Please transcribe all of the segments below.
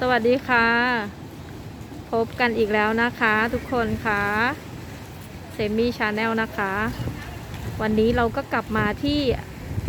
สวัสดีค่ะ พบกันอีกแล้วนะคะทุกคนคะเซมี่ชาแนลนะคะ วันนี้เราก็กลับมาที่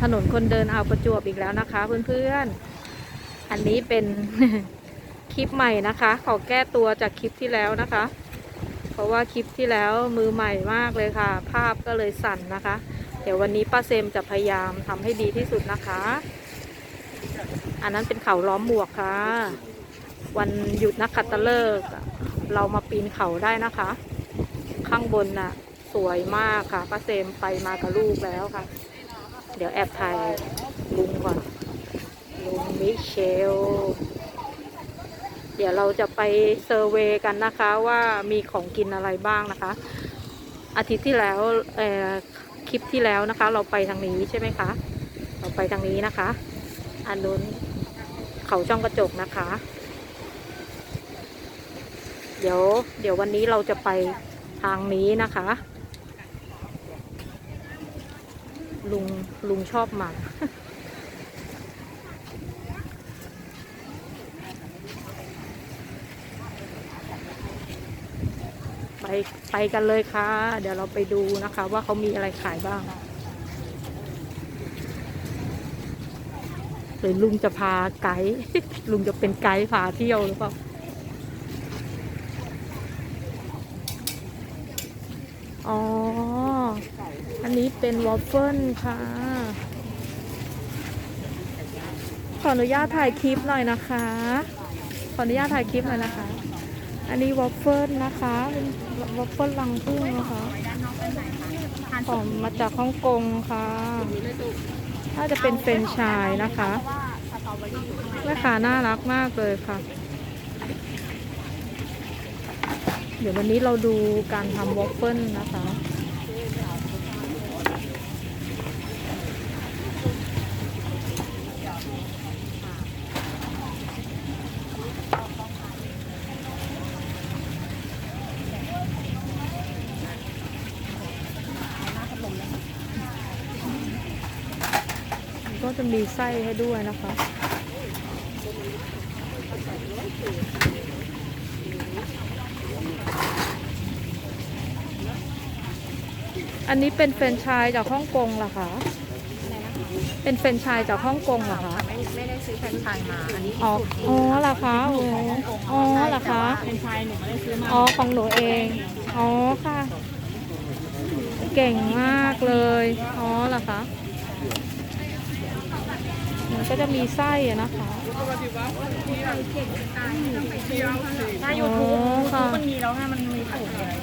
ถนนคนเดินอ่าวประจวบอีกแล้วนะคะ เพื่อนๆ อันนี้เป็นคลิปใหม่นะคะ ขอแก้ตัวจากคลิปที่แล้วนะคะ เพราะว่าคลิปที่แล้วมือใหม่มากเลยค่ะ ภาพก็เลยสั่นนะคะ เดี๋ยววันนี้ป้าเซมจะพยายามทำให้ดีที่สุดนะคะ อันนั้นเป็นเขาล้อมหมวกค่ะ วันหยุดนักขัตฤกษ์เรามาปีนเขาได้นะคะ ข้างบนน่ะ สวยมากค่ะป้าเซมไปมากับลูกแล้วค่ะ เดี๋ยวแอบถ่ายลุงก่อนลุงมิเชล เดี๋ยวเราจะไปเซอร์เวยกันนะคะว่ามีของกินอะไรบ้างนะคะ อาทิตย์ที่แล้วคลิปที่แล้วนะคะ เราไปทางนี้ใช่ไหมคะ เราไปทางนี้นะคะ อันนู้นเขาช่องกระจกนะคะ เดี๋ยว เดี๋ยววันนี้เราจะไปทางนี้นะคะ ลุง ลุงชอบมาไปไปกันเลยค่ะ เดี๋ยวเราไปดูนะคะ ว่าเขามีอะไรขายบ้างหรือลุงจะพาไกด์ลุงจะเป็นไกด์พาเที่ยวหรือเปล่า อ๋อ อันนี้เป็นวอฟเฟิลค่ะ ขออนุญาตถ่ายคลิปหน่อยนะคะ ขออนุญาตถ่ายคลิปหน่อยนะคะ อันนี้วอฟเฟิลนะคะเป็นวอฟเฟิลลังพึ่งนะคะของมาจากฮ่องกงค่ะน่าจะเป็นเฟรนไชายนะคะแม่ค้าน่ารักมากเลยค่ะ เดี๋ยววันนี้เราดูการทำวอฟเฟิลนะคะก็จะมีไส้ให้ด้วยนะคะ อันนี้เป็นเฟรนไชายจากฮ่องกงเหรอคะเป็นเฟรนไชายจากฮ่องกงเหรอคะ ไม่ไม่ได้ซื้อแฟรนไชส์มา อันนี้อ๋อ อ๋อเหรอคะโอ้อ๋อเหรอคะแฟรนไชส์หนูไม่ได้ซื้อมาอ๋อ ของหนูเอง อ๋อค่ะ เก่งมากเลย อ๋อเหรอคะ มันก็จะมีไส้อะนะคะถ้ายูทูบอ๋อค่ะ มันมีแล้วไงมันมีสูตรเลย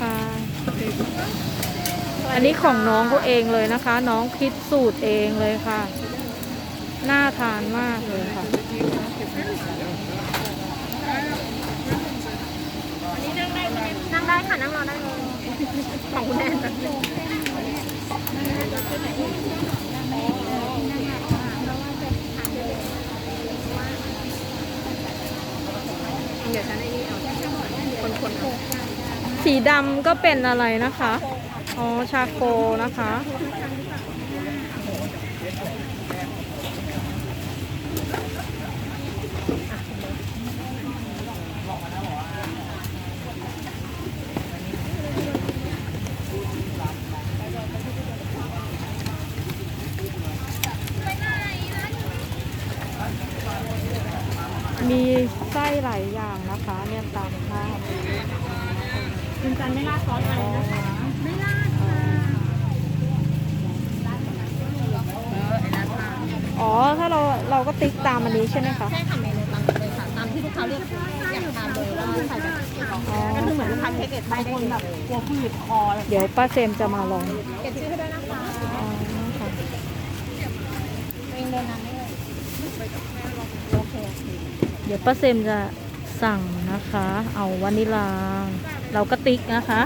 ค่ะ อันนี้ของน้องเขาเองเลยนะคะ น้องคิดสูตรเองเลยค่ะ น่าทานมากเลยค่ะนั่งได้ค่ะ นั่งรอได้เลยของคุณแม่เดี๋ยวฉันไอ้นี่เอาคนคนๆเอาสีดำก็เป็นอะไรนะคะ อ๋อ ชาโคนะคะ มีไส้หลายอย่างนะคะ เนี่ยตามภาพคุณจันไม่ราดซอสอะไรนะคะ ไม่ราดค่ะเออไอ้นั่นค่ะ อ๋อ ถ้าเราเราก็ติ๊กตามอันนี้ใช่ไหมคะ ใช่ค่ะเมนูตามเลยค่ะตามที่ลูกค้าเรียกอยากทานเลยว่าใส่แบบก็คือเหมือนลูกค้าเทคเก็ตไปได้เลยกลัวพืชคอเดี๋ยวป้าเซมจะมาลองเก็บชื่อให้ด้วยนะคะอ๋อค่ะตัวเองเดินนำได้เลยโอเคโอเคเดี๋ยวป้าเซมจะสั่งนะคะ เอาวานิลา เราก็ติ๊กนะคะ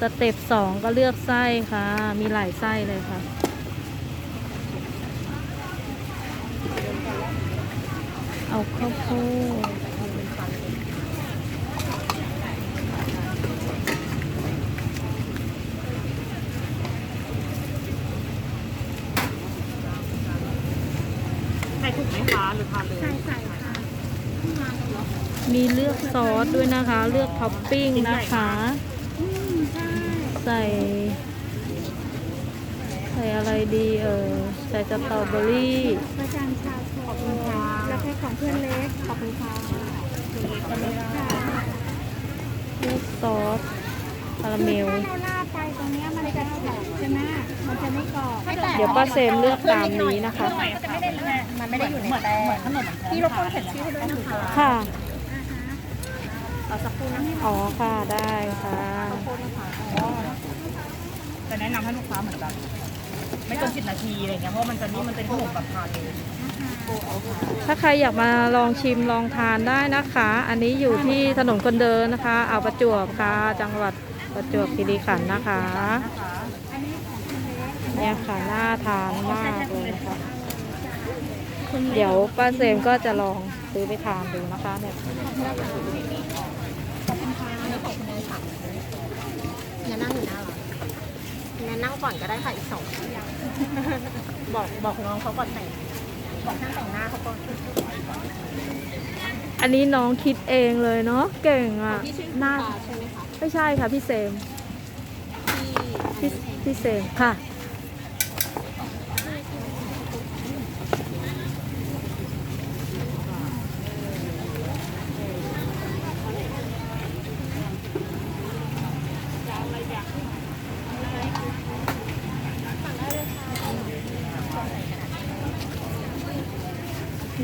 สเต็ปสองก็เลือกไส้ค่ะ มีหลายไส้เลยค่ะ เอาข้าวโพดใส่ถุงไหมคะหรือทานเลยใส่ใส่ค่ะมีเลือกซอสด้วยนะคะ เลือกท็อปปิ้งนะคะ ใส่ ใส่อะไรดีเออใส่สตรอเบอรี่ประจานชาโคขอบคุณค่ะแล้วก็ของเพื่อนเล็ก ขอบคุณค่ะค่ะเลือกซอสคาราเมล ถ้าเราลาดไปตรงเนี้ยมันจะกรอบใช่ไหมมันจะไม่กรอบเดี๋ยวป้าเซมเลือกตามนี้นะคะ มันไม่ได้อยู่ในแป้งเหมือนขนมพี่รบกวนเผ็ดชื่อให้ด้วยนะคะค่ะ เราสักครู่นะคะอ๋อค่ะได้ค่ะโทษนะคะจะแนะนำให้ลูกค้าเหมือนกัน ไม่เกินสิบนาทีอะไรเงี้ยเพราะมันจะนี่มันเป็นขนมแบบทานเลยถ้าใครอยากมาลองชิมลองทานได้นะคะ อันนี้อยู่ที่ถนนคนเดินนะคะอ่าวประจวบค่ะ จังหวัดประจวบคีรีขันธ์นะคะเนี่ยค่ะน่าทานมากเลยนะคะเดี๋ยวป้าเซมก็จะลองซื้อไปทานดูนะคะเนี่ยอย่านั่งอยู่หน้าหรอ แนะนั่งก่อนก็ได้ค่ะอีกสองบอกบอกน้องเขาก่อนแต่งบอกช่างแต่งหน้าเขาก่อนอันนี้น้องคิดเองเลยเนาะเก่งอะพี่ชื่อน่าปลาใช่ไหมคะไม่ใช่ค่ะพี่เซมที่พี่พี่เซมค่ะ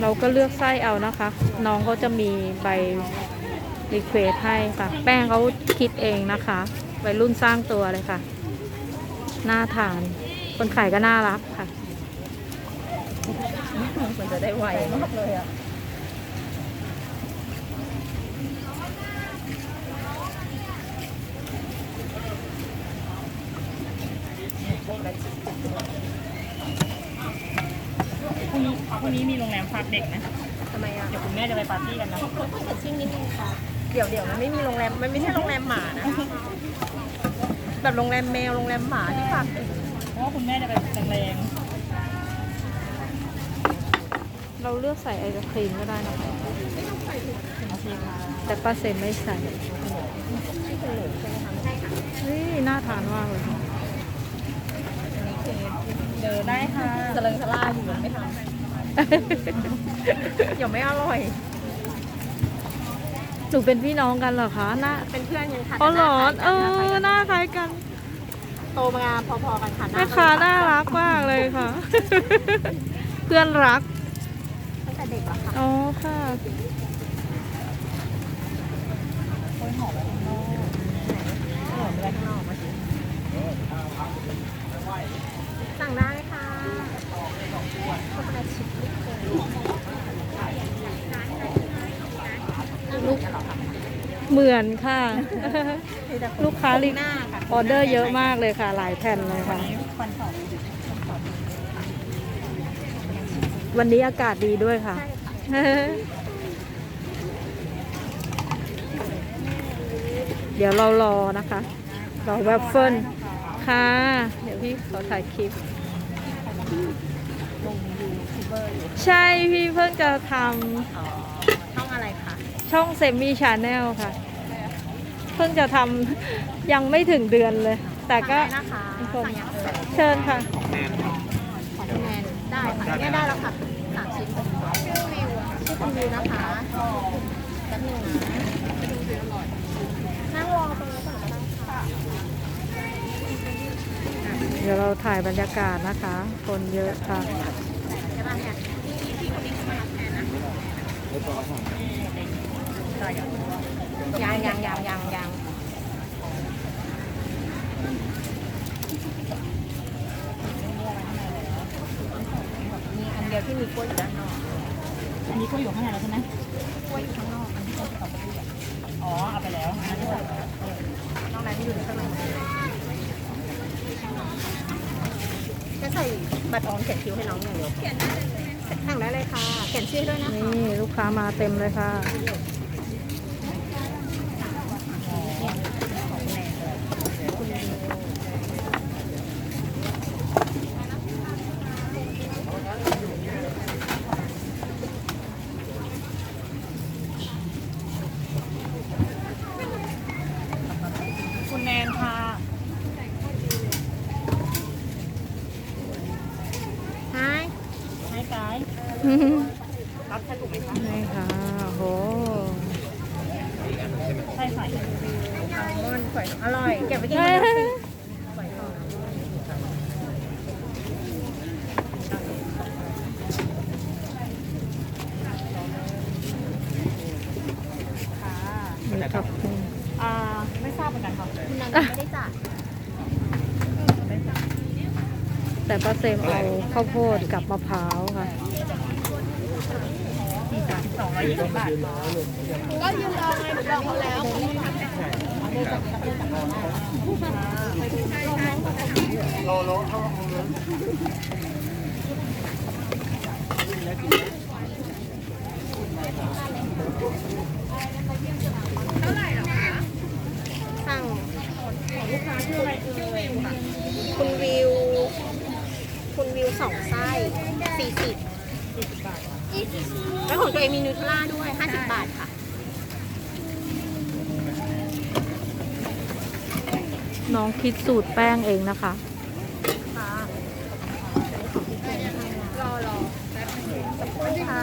เราก็เลือกไส้เอานะคะ น้องเขาจะมีใบรีเควสให้ค่ะ แป้งเขาคิดเองนะคะวัยรุ่นสร้างตัวเลยค่ะน่าทาน คนขายก็น่ารักค่ะมันจะได้ไวมากเลยอะ พ รุ่งนี้พรุ่งนี้มีโรงแรมพักเด็กนะทำไมอะ เดี๋ยวคุณแม่จะไปปาร์ตี้กันนะชิ่งนิดนึงค่ะ เดี๋ยวเดี๋ยวมันไม่มีโรงแรม มันไม่ใช่โรงแรมหมานะ แบบโรงแรมแมว โรงแรมหมาที่ฝากเด็กเพราะว่าคุณแม่จะไปแรงเราเลือกใส่ไอศครีมก็ได้นะคะโอเคค่ะแต่ป้าเซมไม่ใส่เฮ้ยน่าทานมากเลยค่ะเดินได้ค่ะสลังสลาอยู่ไม่ทำ เดี๋ยวไม่อร่อย หนูเป็นพี่น้องกันเหรอคะหน้าเป็นเพื่อนกันค่ะอ๋อเหรอเอแต่อหน้าคล้ายกันหน้าคล้ายกัน โตมาพอๆกันค่ะหแม่ค้าน่ารักมากเลยค่ะ เพื่อนรักตั้งแต่เด็กแล้วค่ะอ๋อค่ะโอ้ยหอมข้างนอกหอมอะไรข้างนอกมาสิสั่งได้ค่ะช็อกโกแลตชิพลิปลูกเหรอคะ เหมือนค่ะมีแต่ลูกค้ารีหน้าค่ะออเดอร์เยอะมากเลยค่ะ หลายแผ่นเลยค่ะฟันสองวันนี้อากาศดีด้วยค่ะใช่ค่ะ เดี๋ยวเรารอนะคะ รอแวฟเฟิลค่ะ เดี๋ยวพี่ขอถ่ายคลิป ลงยูทูบเบอร์อยู่ใช่พี่เพิ่งจะทอ๋อช่องอะไรคะำช่องเซมี่ชาแนลค่ะ เพิ่งจะทำยังไม่ถึงเดือนเลย แต่ก็สั่งได้นะคะทุกคนสั่งอย่างเอ่ยเชิญค่ะ ของคุณแนนได้ค่ะเนี่ยได้แล้วค่ะสามชิ้นชื่อวิวชื่อคุณวิวนะคะแป๊บนึงนะนั่งรอตรงนี้ก่อนก็ได้ค่ะเดี๋ยวเราถ่ายบรรยากาศนะคะ คนเยอะค่ะใช่ป่ะเนี่ยพี่คนนี้เขามารับแทนนะ ยังยังยังยังยังมีอันเดียวที่มีกล้วยอยู่ด้านนอกอันนี้ก็อยู่ข้างในแล้วใช่ไหมกล้วยอยู่ข้างนอกอันที่เป็นสตรอเบอรี่อะอ๋อ เอาไปแล้วอันนี้ใส่นอกนั้นอยู่ในข้างในจะใส่บัตรออมเขียนคิ้วให้น้องอย่างเดียวเขียนได้เลยสั่งได้เลยค่ะเขียนชื่อด้วยนะคะ นี่ลูกค้ามาเต็มเลยค่ะ น รับใช่ถูกไหมคะนี่ค่ะโหใช่ค่ะแซลมอนฝอยทองอร่อยเก็บไว้กินเฮ้กันยนะฝอยทองมีกับกุ้งอ่าไม่ทราบเหมือนกันค่ะคุณนันไม่ได้จ่ายแต่ป้าเซมเอาข้าวโพดกับมะพร้าวค่ะ สองร้อยยี่สิบาทก็ยืนรองไงลอเขาแล้วสั่งลูกค้าชื่ออะไรเอ่ยคุณวิว คุณวิวสองไส้สี่สิบแล้วของตัวเองมีนูเทลล่าด้วยห้าสิบบาทค่ะ น้ องคิดสูตรแป้งเองนะคะรอรอแป๊บนึงค่ะ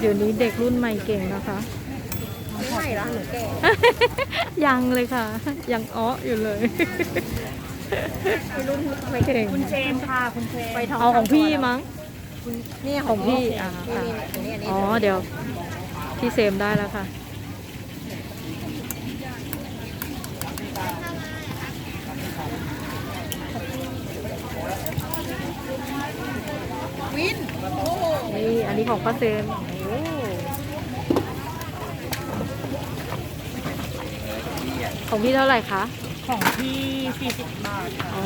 เดี๋ยวนี้เด็กรุ่นใหม่เก่งนะคะ ไม่ไหวแล้วหนูแก่ยังเลยค่ะ ยังอ้ออยู่เลยพี่รุ่นไม่เก่งคุณเชมค่ะคุณเชมไปทองเอาของพี่มั้งนี่ของพี่อ่านี่ค่ะนี่นี่อันนี้อ๋อเดี๋ยวพี่เซมได้แล้วค่ะ วินโอ้โหนี่อันนี้ของป้าเซมโอ้ของพี่เท่าไหร่คะของพี่สี่สิบบาทค่ะอ๋อ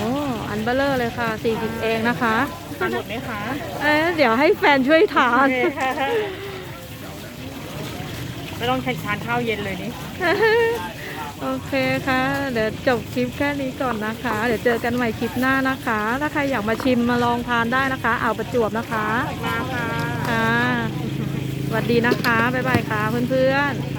อันเบลเลอร์เลยค่ะ 40 เองนะคะทานหมดไหมคะเอ๊ะเดี๋ยวให้แฟนช่วยทานไม่ต้องใช้ทานข้าวเย็นเลยนี่ โอเคค่ะ เดี๋ยวจบคลิปแค่นี้ก่อนนะคะ เดี๋ยวเจอกันใหม่คลิปหน้านะคะ ถ้าใครอยากมาชิมมาลองทานได้นะคะอ่าวประจวบนะคะมาค่ะค่ะสวัสดีนะคะ บ๊ายบายค่ะเพื่อนๆ